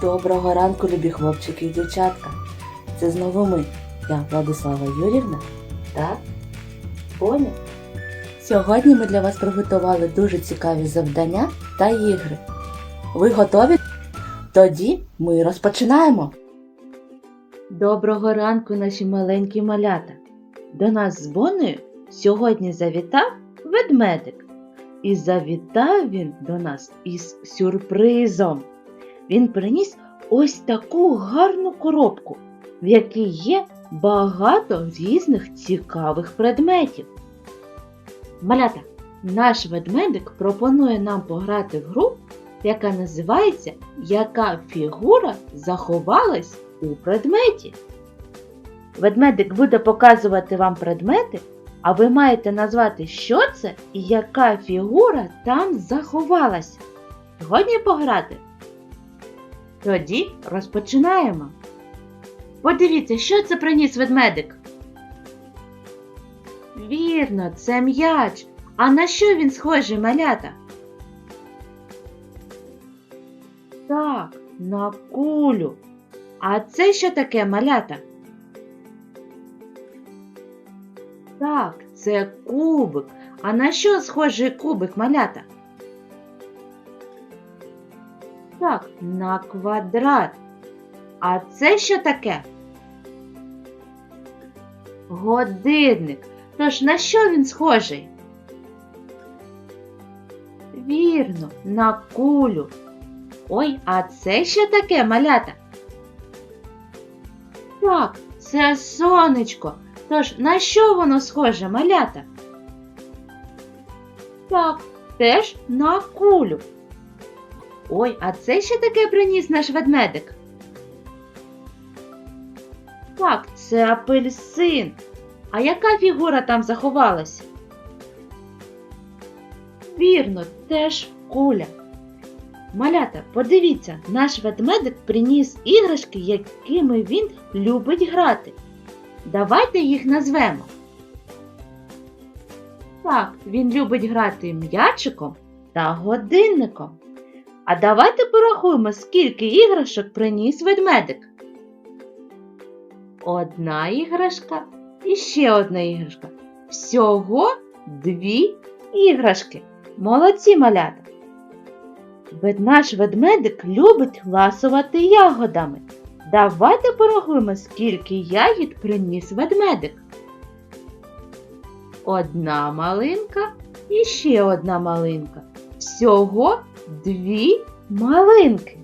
Доброго ранку, любі хлопчики і дівчатка. Це знову ми, я Владислава Юрівна та Боня. Сьогодні ми для вас приготували дуже цікаві завдання та ігри. Ви готові? Тоді ми розпочинаємо. Доброго ранку, наші маленькі малята. До нас з Бонею сьогодні завітав ведмедик. І завітав він до нас із сюрпризом. Він приніс ось таку гарну коробку, в якій є багато різних цікавих предметів. Малята, наш ведмедик пропонує нам пограти в гру, яка називається Яка фігура заховалась у предметі. Ведмедик буде показувати вам предмети, а ви маєте назвати, що це і яка фігура там заховалася. Згодні пограти? Тоді розпочинаємо. Подивіться, що це приніс ведмедик. Вірно, це м'яч. А на що він схожий, малята? Так, на кулю. А це що таке малята? Так, це кубик. А на що схожий кубик малята? Так, на квадрат. А це що таке? Годинник. Тож на що він схожий? Вірно, на кулю. Ой, а це що таке, малята? Так, це сонечко. Тож на що воно схоже, малята? Так, теж на кулю. Ой, а це що таке приніс наш ведмедик? Так, це апельсин. А яка фігура там заховалась? Вірно, теж куля. Малята, подивіться, наш ведмедик приніс іграшки, якими він любить грати. Давайте їх назвемо. Так, він любить грати м'ячиком та годинником. А давайте порахуємо, скільки іграшок приніс ведмедик. Одна іграшка і ще одна іграшка. Всього дві іграшки. Молодці малята. Вед- Наш ведмедик любить ласувати ягодами. Давайте порахуємо, скільки ягід приніс ведмедик. Одна малинка і ще одна малинка. Всього дві малинки.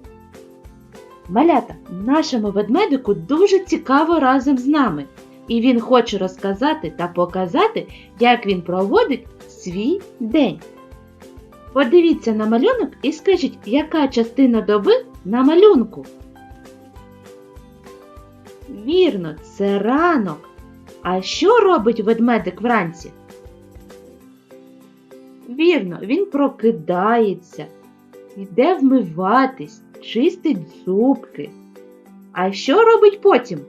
Малята, нашому ведмедику дуже цікаво разом з нами, і він хоче розказати та показати, як він проводить свій день. Подивіться на малюнок і скажіть, яка частина доби на малюнку. Вірно, це ранок. А що робить ведмедик вранці? Вірно, він прокидається, йде вмиватись, чистить зубки. А що робить потім?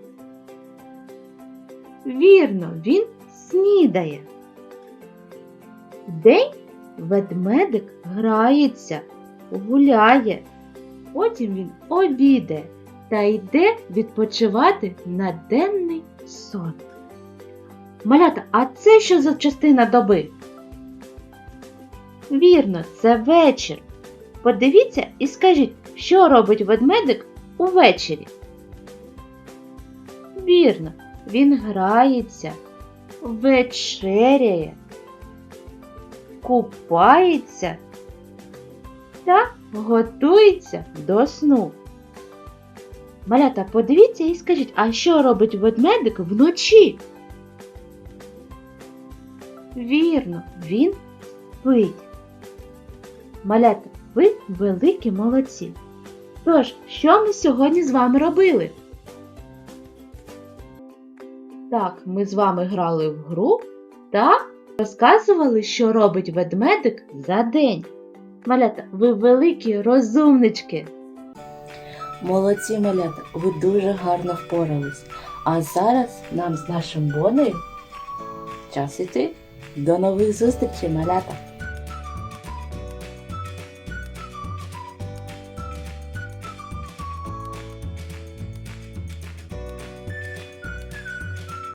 Вірно, він снідає. Вдень ведмедик грається, гуляє. Потім він обідає та йде відпочивати на денний сон. Малята, а це що за частина доби? Вірно, це вечір. Подивіться і скажіть, що робить ведмедик увечері? Вірно, він грається, вечеряє, купається та готується до сну. Малята, подивіться і скажіть, а що робить ведмедик вночі? Вірно, він спить. Малята, ви великі молодці. Тож, що ми сьогодні з вами робили? Так, ми з вами грали в гру та розказували, що робить ведмедик за день. Малята, ви великі розумнички. Молодці, малята, ви дуже гарно впорались. А зараз нам з нашим бонею час іти. До нових зустрічей, малята!